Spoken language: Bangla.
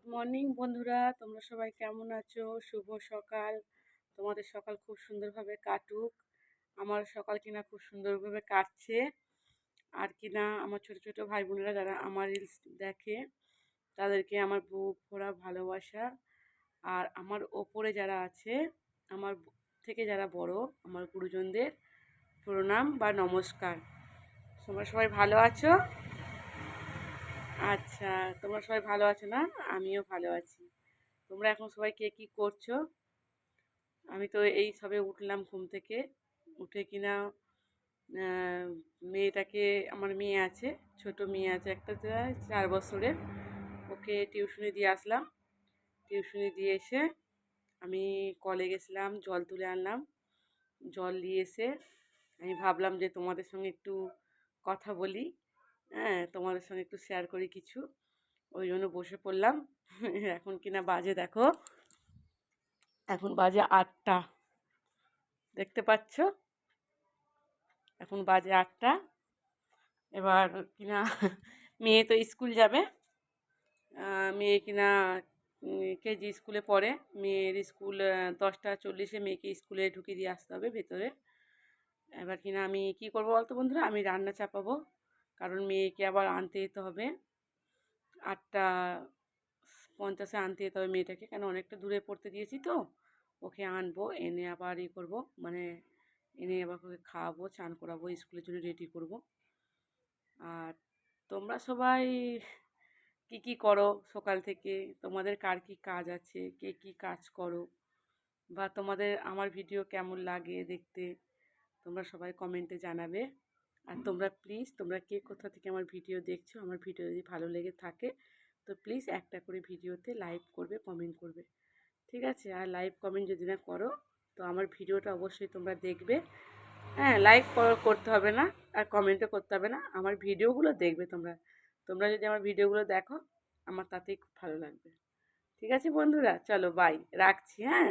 গুড মর্নিং বন্ধুরা। তোমরা সবাই কেমন আছো? শুভ সকাল। তোমাদের সকাল খুব সুন্দরভাবে কাটুক। আমার সকাল কিনা খুব সুন্দরভাবে কাটছে। আর কিনা আমার ছোট ছোট ভাই বোনেরা যারা আমার রিলস দেখে, তাদেরকে আমার বুক ভরা ভালোবাসা। আর আমার ওপরে যারা আছে, আমার থেকে যারা বড়, আমার গুরুজনদের প্রণাম বা নমস্কার। তোমরা সবাই ভালো আছো? আচ্ছা তোমরা সবাই ভালো আছো না? আমিও ভালো আছি। তোমরা এখন সবাই কে কী করছ? আমি তো এই সবে উঠলাম ঘুম থেকে। উঠে কিনা মেয়েটাকে, আমার মেয়ে আছে, ছোট মেয়ে আছে একটা চার বছরের। ওকে টিউশনি দিয়ে আসলাম। টিউশনি দিয়ে এসে আমি কলে গেছিলাম, জল তুলে আনলাম। জল দিয়ে এসে আমি ভাবলাম যে তোমাদের সঙ্গে একটু কথা বলি। হ্যাঁ তোমাদের সঙ্গে একটু শেয়ার করি কিছু। ওই জন্য বসে পড়লাম। এখন কিনা বাজে দেখো। এখন বাজে আটটা। দেখতে পাচ্ছ? এখন বাজে আটটা। এবার কিনা মেয়ে তো স্কুল যাবে। মেয়ে কিনা কেজি স্কুলে পড়ে। মেয়ের স্কুল দশটা চল্লিশে মেয়েকে স্কুলে ঢুকিয়ে দিয়ে আসতে হবে ভেতরে। এবার কিনা আমি কি করব বলতো বন্ধুরা? আমি রান্না চাপাবো। কারণ মেয়েকে আবার আনতে যেতে হবে। আটটা পঞ্চাশে আনতে যেতে হবে মেয়েটাকে। কেন? অনেকটা দূরে পড়তে দিয়েছি তো। ওকে আনব, এনে আবার ই করব। মানে এনে আবার ওকে খাওয়াবো, চান করাবো, স্কুলের জন্য রেডি করব। আর তোমরা সবাই কি কি করো সকাল থেকে? তোমাদের কার কি কাজ আছে? কে কি কাজ করো? বা তোমাদের আমার ভিডিও কেমন লাগে দেখতে? তোমরা সবাই কমেন্টে জানাবে। আর তোমরা প্লিজ তোমরা কে কোথা থেকে আমার ভিডিও দেখছ, আমার ভিডিও যদি ভালো লেগে থাকে, তো প্লিজ একটা করে ভিডিওতে লাইক করবে কমেন্ট করবে। ঠিক আছে? আর লাইভ কমেন্ট যদি না করো, তো আমার ভিডিওটা অবশ্যই তোমরা দেখবে। হ্যাঁ লাইক করতে হবে না, আর কমেন্টও করতে হবে না, আমার ভিডিওগুলো দেখবে তোমরা। তোমরা যদি আমার ভিডিওগুলো দেখো, আমার তাতেই খুব ভালো লাগবে। ঠিক আছে বন্ধুরা? চলো বাই রাখছি হ্যাঁ?